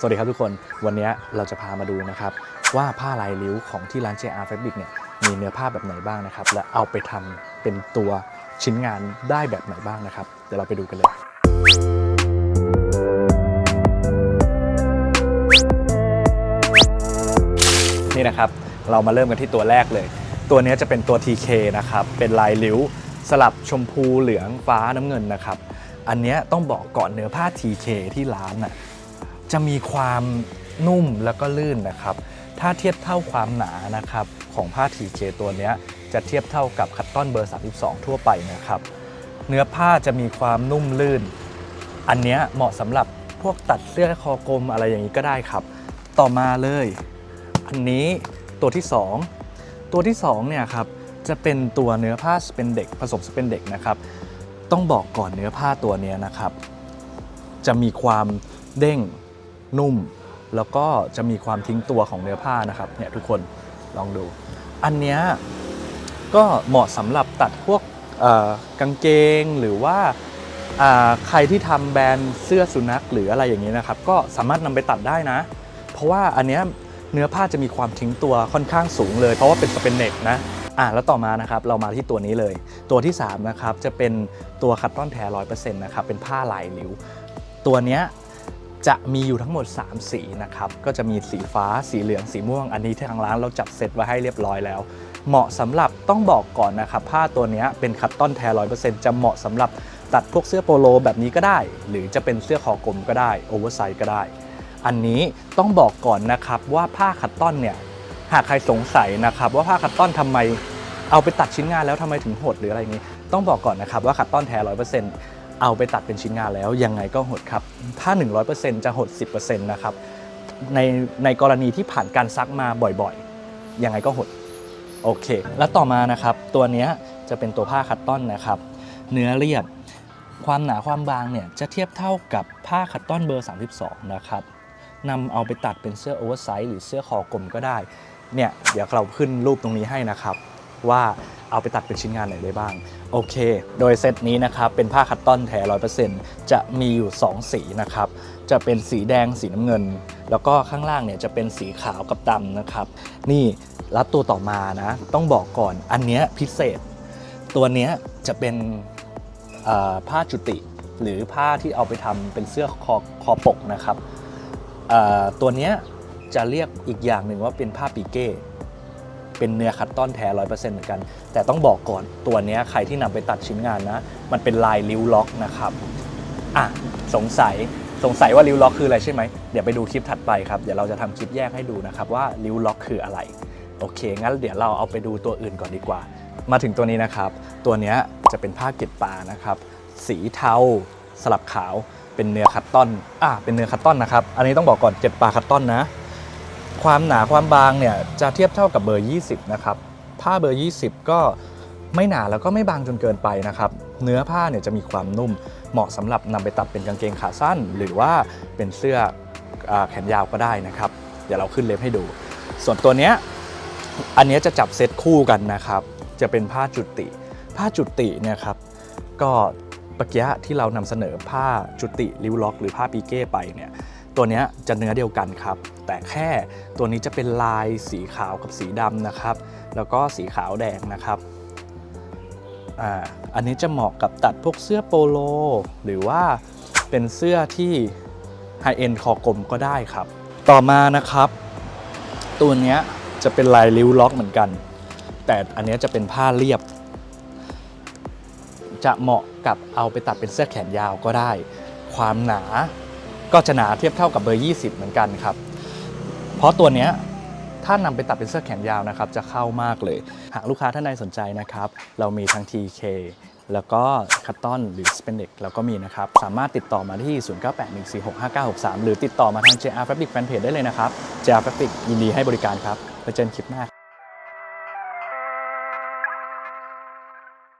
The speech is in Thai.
สวัสดีครับทุกคนวันนี้เราจะพามาดูนะครับ ว่าผ้าลายริ้วของที่ร้าน JR Fabric เนี่ยมีเนื้อผ้าแบบไหนบ้างนะครับ และเอาไปทำเป็นตัวชิ้นงานได้แบบไหนบ้างนะครับ เดี๋ยวเราไปดูกันเลย นี่นะครับเรามาเริ่มกันที่ตัวแรกเลย ตัวนี้จะเป็นตัว TK นะครับ เป็นลายริ้ว สลับชมพูเหลืองฟ้าน้ำเงินนะครับ อันนี้ต้องบอกก่อนเนื้อผ้า TK ที่ร้านน่ะ จะมีความนุ่มแล้วก็ลื่นนะครับ ถ้าเทียบเท่าความหนานะครับของผ้า TK ตัวนี้จะเทียบเท่ากับคัตตอนเบอร์ 32 ทั่วไปนะครับ เนื้อผ้าจะมีความนุ่มลื่น อันนี้เหมาะสำหรับพวกตัดเสื้อคอกลมอะไรอย่างนี้ก็ได้ครับ ต่อมาเลย อันนี้ตัวที่ 2 ตัวที่2เนี่ยครับจะเป็นตัวเนื้อผ้าสเปนเด็กผสมสเปนเด็กนะครับ ต้องบอกก่อนเนื้อผ้าตัวนี้นะครับ จะมีความเด้ง นุ่ม แล้วก็จะมีความทิ้งตัวของเนื้อผ้านะครับเนี่ยทุกคนลองดู อันเนี้ยก็เหมาะสำหรับตัดพวกกางเกงหรือว่าใครที่ทำแบรนด์เสื้อสุนัขหรืออะไรอย่างนี้นะครับ ก็สามารถนำไปตัดได้นะ เพราะว่าอันเนี้ยเนื้อผ้าจะมีความทิ้งตัวค่อนข้างสูงเลย เพราะว่าเป็นสเปนเน็กนะอะแล้วต่อมานะครับเรามาที่ตัวนี้เลย ตัวที่3นะครับจะเป็นตัวคัตตอนแท้ร้อยเปอร์เซ็นต์นะครับเป็นผ้าลายริ้วตัวเนี้ย จะมีอยู่ทั้งหมด 3 สีนะครับ ก็จะมีสีฟ้า สีเหลือง สีม่วง อันนี้ทางร้านเราจัดเซตไว้ให้เรียบร้อยแล้ว เหมาะสำหรับต้องบอกก่อนนะครับ ผ้าตัวนี้เป็นคัตตอนแท้ร้อยเปอร์เซ็นต์จะเหมาะสำหรับตัดพวกเสื้อโปโลแบบนี้ก็ได้ หรือจะเป็นเสื้อคอกลมก็ได้ โอเวอร์ไซส์ก็ได้ อันนี้ต้องบอกก่อนนะครับว่าผ้าคัตตอนเนี่ย หากใครสงสัยนะครับว่าผ้าคัตตอนทำไมเอาไปตัดชิ้นงานแล้วทำไมถึงหดหรืออะไรนี้ ต้องบอกก่อนนะครับว่าคัตตอนแท้ร้อยเปอร์เซ็นต์ เอาไปตัดเป็นชิ้นงานแล้วยังไงก็หดครับ ถ้า 100%จะหด 10%นะครับ ในในกรณีที่ผ่านการซักมาบ่อยๆ ยังไงก็หด โอเค แล้วต่อมานะครับ ตัวนี้จะเป็นตัวผ้าคัตตอนนะครับ เนื้อเรียบ ความหนาความบางเนี่ยจะเทียบเท่ากับผ้าคัตตอนเบอร์ 32 นะครับนำเอาไปตัดเป็นเสื้อโอเวอร์ไซส์หรือเสื้อคอกลมก็ได้ เนี่ยเดี๋ยวเราขึ้นรูปตรงนี้ให้นะครับว่า เอาไปตัดเป็นชิ้นงานไหนได้บ้าง โอเค โดยเซตนี้นะครับเป็นผ้าคัตตอนแท้ร้อยเปอร์เซ็นต์จะมีอยู่ 2 สีนะครับ จะเป็นสีแดงสีน้ำเงิน แล้วก็ข้างล่างเนี่ยจะเป็นสีขาวกับดำนะครับ นี่แล้วตัวต่อมานะ ต้องบอกก่อนอันเนี้ยพิเศษ ตัวเนี้ยจะเป็นผ้าจุติ หรือผ้าที่เอาไปทำเป็นเสื้อคอคอปกนะครับตัวเนี้ยจะเรียกอีกอย่างหนึ่งว่าเป็นผ้าปีเก้ เป็นเนื้อคัตตอนแท้ร้อยเปอร์เซ็นต์เหมือนกัน แต่ต้องบอกก่อนตัวนี้ใครที่นำไปตัดชิ้นงานนะ มันเป็นลายริ้วล็อกนะครับอะสงสัยสงสัยว่าริ้วล็อกคืออะไรใช่ไหมเดี๋ยวไปดูคลิปถัดไปครับเดี๋ยวเราจะทำคลิปแยกให้ดูนะครับว่าริ้วล็อกคืออะไรโอเค งั้นเดี๋ยวเราเอาไปดูตัวอื่นก่อนดีกว่า มาถึงตัวนี้นะครับ ตัวนี้จะเป็นผ้าเก็บปลานะครับ สีเทาสลับขาวเป็นเนื้อคัตตอน อะเป็นเนื้อคัตตอนนะครับ อันนี้ต้องบอกก่อนเก็บปลาคัตตอนนะ ความหนาความบางเนี่ยจะเทียบเท่ากับเบอร์ 20 นะครับ ผ้าเบอร์ 20 ก็ไม่หนาแล้วก็ไม่บางจนเกินไปนะครับ เนื้อผ้าเนี่ยจะมีความนุ่ม เหมาะสำหรับนำไปตัดเป็นกางเกงขาสั้น หรือว่าเป็นเสื้ออแขนยาวก็ได้นะครับ เดี๋ยวเราขึ้นเล็บให้ดู ส่วนตัวเนี้ยอันเนี้ยจะจับเซตคู่กันนะครับ จะเป็นผ้าจุติ ผ้าจุติเนี่ยครับ ก็ปะกียะที่เรานำเสนอผ้าจุติริวล็อก หรือผ้าปีเก้ไปเนี่ย ตัวนี้จะเนื้อเดียวกันครับ แต่แค่ตัวนี้จะเป็นลายสีขาวกับสีดำนะครับ แล้วก็สีขาวแดงนะครับอ่าอันนี้จะเหมาะกับตัดพวกเสื้อโปโล หรือว่าเป็นเสื้อที่ไฮเอ็นคอกลมก็ได้ครับ ต่อมานะครับ ตัวนี้จะเป็นลายริ้วล็อกเหมือนกัน แต่อันนี้จะเป็นผ้าเรียบ จะเหมาะกับเอาไปตัดเป็นเสื้อแขนยาวก็ได้ ความหนา ก็จะหนาเทียบเท่ากับเบอร์ 20 เหมือนกันครับ เพราะตัวเนี้ยถ้านำไปตัดเป็นเสื้อแขนยาวนะครับ จะเข้ามากเลย หากลูกค้าท่านใดสนใจนะครับ เรามีทั้ง TK แล้วก็คัตตอนหรือ s p e n d e x เราก็มีนะครับ สามารถติดต่อมาที่ 0981465963 หรือติดต่อมาทาง JR Fabric Fanpage ได้เลยนะครับ JR Fabric ยินดีให้บริการครับไว้เจอกันคลิปหน้า